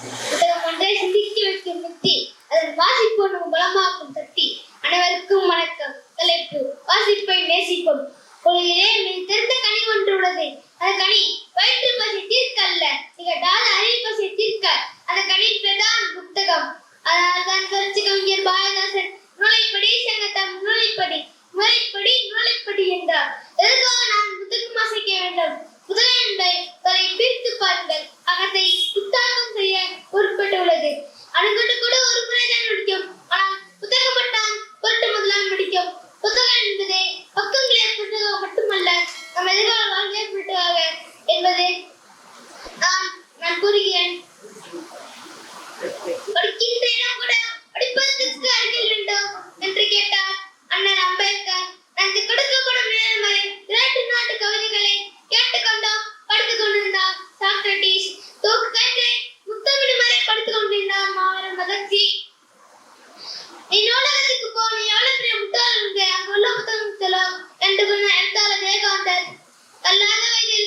புத்தகம் ஒன்றை சிந்திக்க வைக்கும் புத்தி அதன் வாசிப்பு நம் பலமாக்கும் சக்தி. அனைவருக்கும் வணக்கம். தலைப்பு வாசிப்பை நேசிப்போம். கொள்கிறேன் சொல்வது? நான் கூறுகிறேன். கூட படிப்பதற்கு அருகில் வேண்டும் என்று கேட்டார் அண்ணன் அம்பேத்கர். தனது கொடுக்கப்படும் நேரம் வரை இரண்டு நாட்டு கவிதைகளை கேட்டுக்கொண்டோம் படித்துக் கொண்டிருந்தார் சாக்ரட்டிஸ் தூக்கு கற்றை முத்தமிடும் வரை படுத்துக் கொண்டிருந்தார் மாவீரன் பகத்சி. நீ நூலகத்துக்கு போ எவ்வளவு பெரிய முட்டாள் அங்குள்ள புத்தகம் செலவு என்று சொன்ன எழுத்தாளர் வேகாந்தர் கல்லாத வயதில்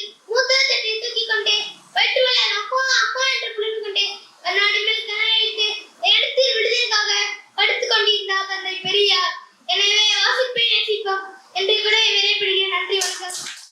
Espería, el bebé va el de Grey, el.